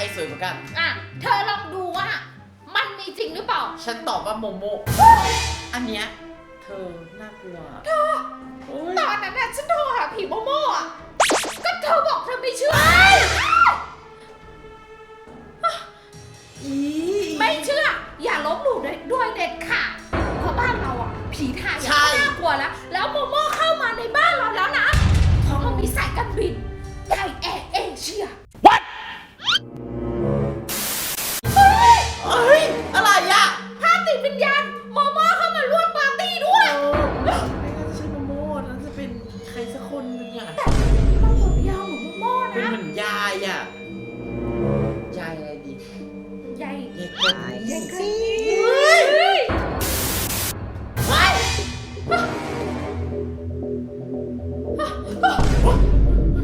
รสวยกว่ากัน อะ เธอลองดูว่า มันมีจริงหรือเปล่า ฉันตอบว่าโมโมอันเนี้ยเธอน่ากลัวเธอโอ้ยตอนนั้นน่ะฉันโทรหาผีโมโม่อะก็เธอบอกเธอไม่เชื่ออี แต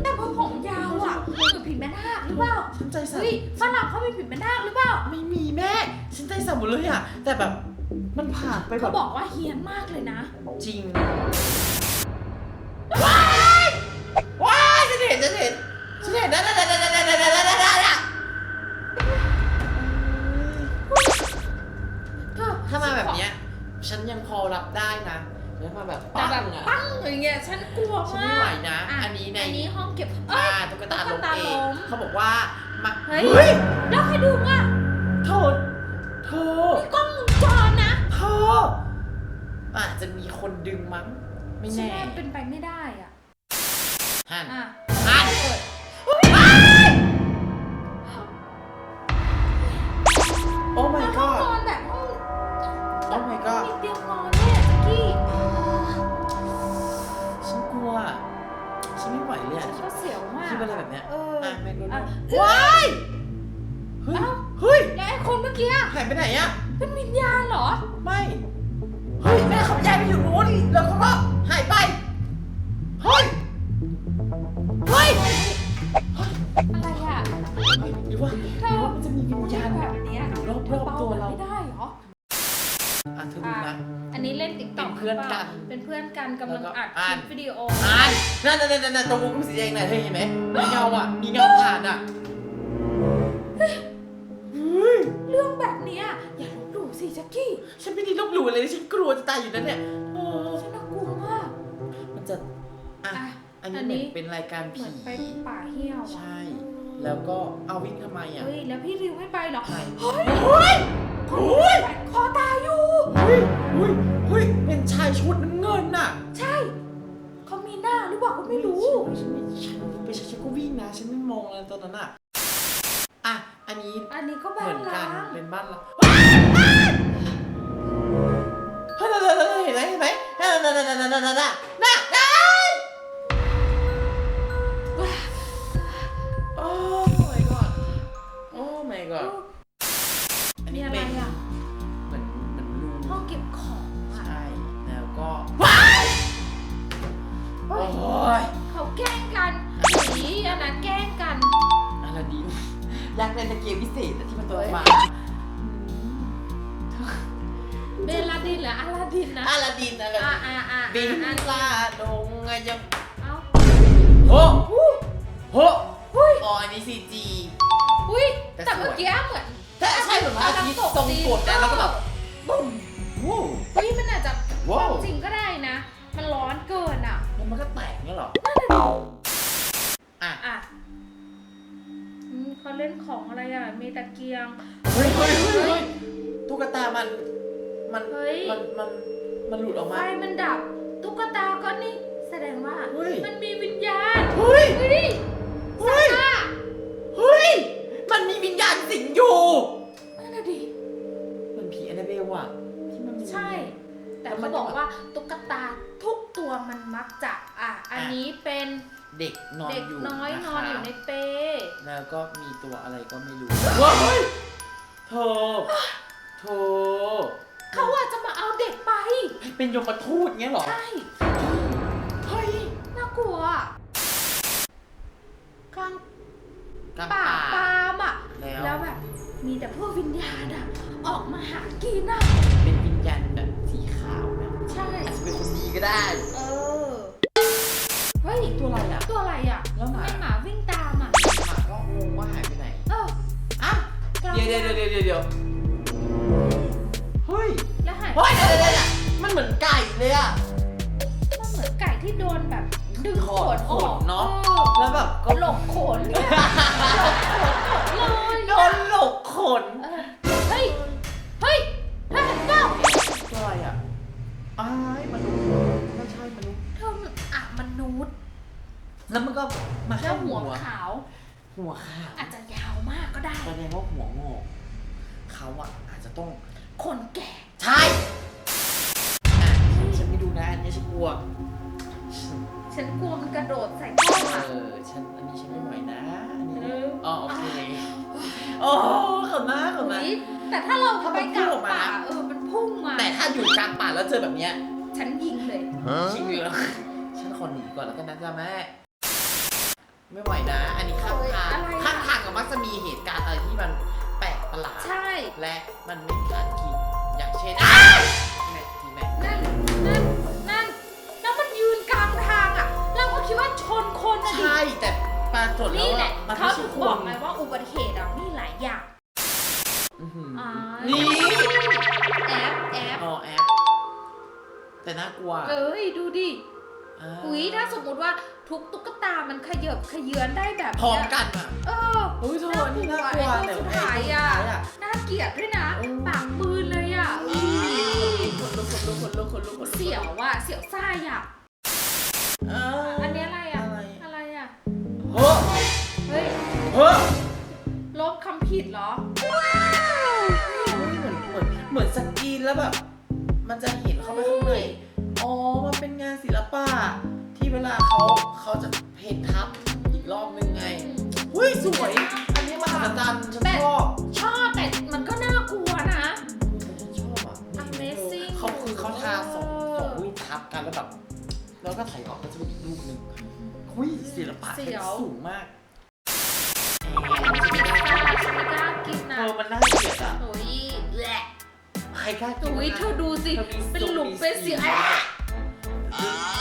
่พอผยาวอะเกิผิดแม่นาคหรือเปล่าฉันใจสั่นเฮ้ยฝรั่งเขามีผิดแม่นาคหรือเปล่าไม่มีแม่ฉันใจสั่นหมดเลยอะ แต่แบบมันผ่านไปเขาบอกว่าเฮี้ยนมากเลยนะจริงว้ายว้ายฉันเห็นฉันเห็นฉันเห็นนั่นนั่นนั่นนั่นนั่นนั่น ถ้ามาแบบเนี้ยฉันยังพอรับได้นะแล้วมาแบบแต่ปังแบบอะปั้งอย่างเงี้ยฉันกลัวฉันมาไม่ไหวกนะะอันนี้ในอันนี้ห้องเก็บเอ้อ่ายตุ๊กตาลตุ๊งกตาเอล้งม เขาบอกว่ามาเฮ้ยเฮ้ยแล้วใครดูว่าโทษโทษ กล้องวงจรนะโทษอาจจะมีคนดึงมั้ง ไม่ฉันแน่ว่าเป็นไปไม่ได้อะฮันอะฮันเปิดโอ้ my แล้วห้อง god ว้ายเฮ้ยเอ้าเฮ้ยแล้วไอ้คนเมื่อกี้อะหายไปไหนอะเป็นวิญญาณเหรอ ไม่ พื่อนกัน เป็นเพื่อนกันกำลังแล้วก็อัดคอ่าลินปวิดีโออ่านนั่นนั่นนั่นนั่นตรงวงกลมสีแดงน่ะเธอเห็นไหมมีเงาอะมีเงาผ่านอะเฮ้ยเรื่องแบบเนี้ยอย่าลบหลู่สิแจ็คกี้ ฉันไม่ได้ลบหลู่อะไรเลยฉันกลัวจะตายอยู่นั่นเนี่ยเออฉันน่ากลัวมาก มันจะอะอะอันนี้อันเหนี้มือนเป็นรายการเหมืผีอนไปป่าเหี้ยวอะใช่ แล้วก็เอาวิ่งทำไมอะเฮ้ยแล้วพี่ริวไม่ไปเหรอใช่เฮ้ยเฮ้ยคนโอ้ยแขวนคอตายอยู่ เฮ้ยเฮ้ยเฮ้ยเป็นชายชุดน้ำเงินน่ะใช่ เขามีหน้าหรือเปล่าก็ไม่รู้ ฉันไม่ฉันไม่ใช่ฉันก็วิ่งนะ ฉันไม่มองอะไรตอนนั้นอะ อะ อันนี้อันนี้ก็เหบ้ามืนอนกัล้าน ง เป็นบ้านเราเฮ้ยเห็นไหมเห็นไหมน่าน่าน่าน่าน่าน่าน่าน่าน่าโอ้ my god โอ้ my god อั เล่นตะเกียบพิเศษอะที่มันตัวมาเบลลาดินหรืออาลาดินนะอาลาดินอะไรอ่าอ่าอ่าบินอ่าลาดงไงยังเอ้าโหโหอุ้ยอ๋ออันนี้ซีจี อุ้ยแต่แต่สวย เมื่อกี้เหมือนแต่ใช่เหมือนพระอาทิตย์ทรงกดนะแล้วก็แบบบุ้มวู้ เฮ้ยมันอาจจะคว้าววามจริงก็ได้ เขาเล่นของอะไรอะ มีตะเกียง เฮ้ยเฮ้ยเฮ้ยเฮ้ยตุ๊กตามัน มัน เฮ้ย มัน มัน มันหลุดออกไฟมา มันดับ ตุ๊กตาก็นี่ แสดงว่า เฮ้ย มันมีวิญญาณเฮ้ย เฮ้ยเฮ้ยซาร่าเฮ้ย มันมีวิญญาณสิงอยู่นั่นน่ะดิเหมันผีแอนนาเบลอะที่มันมีใช่ แต่แล้วมัเขานบอกว่าตุ๊กตาทุกตัวมันมักจะอะอันนี้เป็นเด็กนอนเด็กอยู่น้อยะนคะอนอยู่ในเปลแล้วก็มีตัวอะไรก็ไม่รู้ว้ายโธ่โธ่เขาอาจจะมาเอาเด็กไป เป็นยมทูตเงี้ยเหรอ ใช่ เฮ้ย น่ากลัวอะกลางกลางป่าป่าปาล์มอะแล้วแล้วแบบ มีแต่พวกวิญญาณอะ ออกมาหากินอะ เป็นวิญญาณแบบสี ก็ได้ เออ เฮ้ย ตัวอะไรอะ ตัวอะไรอะแล้วหมา ทำไมหมาวิ่งตามอะหมาก็งงว่าหายไปไหนเออเดี๋ยวเดี๋ยวเดี๋ยวเดี๋ยวเดี๋ยวเฮ้ย แล้วหายเฮ้ยเดี๋ยวเดี๋ยวเดี๋ยวมันเหมือนไก่เลยอะ มันเหมือนไก่ที่โดนแบบดึงถขอดนขออนกเนอะ ออ แล้วแบบก็หลบขนเนี่ย หลบขนหมดเลยโดนหลกขนเออเฮ้ย เฮ้ยเฮ้ยเจ้าตัวอะไรอะอ้ายมนุษ แล้วมันก็มาแล้เข้าวหัหัวว ขาว หัวขาวอาจจะยาวมากก็ได้ แสดงว่าหัวงอกเขาอะอาจจะต้อง คนแก่ ใช่อะฉันไม่ดูนะ อันนี้ฉันกลัวฉันฉันกลัวมันกระโดดใส่กล้องเออะอฉันอันนี้ฉันไม่ไหวนะ อันนี้เอออ๋อโอเคโอ้ขอบนะขอบนะอุ๊ยแต่ถ้าเราถ้ามัไปนกลางพุ่งออกมา ป่าเออมันพุ่งมา แต่ถ้าอยู่กลางป่าแล้วเจอแบบเนี้ยฉันยิงเลย ชิงเหลือฉันขอหนีก่อนแล้วกันนะจ๊ะแม่ ไม่ไหวนะ อันนี้ข้างทางเอ้ยอะไรอะ ข้างทางก็มักจะมีเหตุการณ์อะไรที่มันแปลกประหลาด ใช่ และมันไม่คาดคิด อย่างเช่นอ้าแม่ทีแม่นั่น นั่น นั่น แล้วมันยืนกลางทางอะ เราก็คิดว่าชนคนนะดิ ใช่ แต่ปรากฏแล้วนี่แหละมันเขาไม่ใช่ถึงคบอกนไงว่าอุบัติเหตุอะมีหลายอย่างอื้อหืออ่านี่แอปแอปอ๋อแอปแต่น่ากลัวเอ้ย ดูดิา อุ้ยถ้าสมมุติว่า ทุกตุ๊กตามันขยับขยือนได้แบบพร้อมเนี้ยกันอะ เอออุ้ยโทษนี่น่ากลัวไอ้แต่ตัวสุดไอ้ท้ายตัวสุดอะท้ายอะน่าเกลียดด้วยนะอืมปากปืนเลยอะอุ้ยคนลุกคนลุกคนลุกคนลุกคนลุกเสียวอะเสียวไส้อะเอออันนี้อะไรอะ อะไรอะไรอะเฮ้อเฮ้ยเฮ้อลบคำผิดเหรอเหมือนเหมือนเหมือนสกรีนแล้วแบบ มันจะเห็นเข้าไปข้างในอ๋อ มันเป็นงานศิลปะที่ เวลาเขาเขาจะเพ้นทับอีกรอบนึงไงอุ้ยสวย อันนี้มหัศจรรย์ฉันแต่ชอบชอบแต่มันก็น่ากลัวนะ ฉันชอบอะ Amazing เขาคือเขาทาสองเออสองรูปทับกันแล้วแบบแล้วก็ถ่ายออกก็จะเป็นอีกรูปหนึ่งอุ้ยศิลปะเสียว สูงมากฉันไม่กล้าฉันไม่กล้ากินเอนะอมันน่าเกลียดอะโอ้ยแหละใครกล้ากินโอ้ยเธอดูสิธอมีเป็นหลุมมีเป็นเสียสีหนูฉันไม่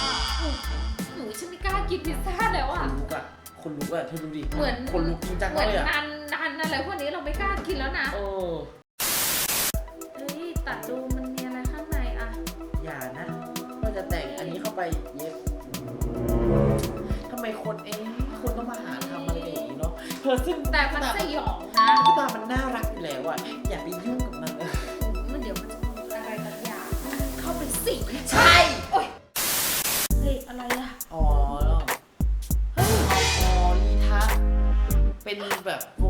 กล้ากินพิซซ่าแล้วคอะนลุกอะคนลุกอะเธอดูดิเหมือน คนลุกจริงจังเหมือนเลยอะนันนันอะไรพวกนี้เราไม่กล้ากินแล้วนะโอ้เฮ้ยตัดดูมันมีอะไรข้างในอะ อย่านะก็จะแต่งอันนี้เข้าไปเย็บทำไมคนเองคนต้องมาหาทำอะไรอย่างนี้เนาะเธอซึ่งแต่มันสยองนะตุ๊กตามันน่ารักอยู่แล้วอะอย่าไปยุ่งกับมันเลยมันเดี๋ยวมันจะมีอะไรบางอย่างเข้าไปสิงใช่โอ้ยเฮ้ยอะไรอะ แบบโฟ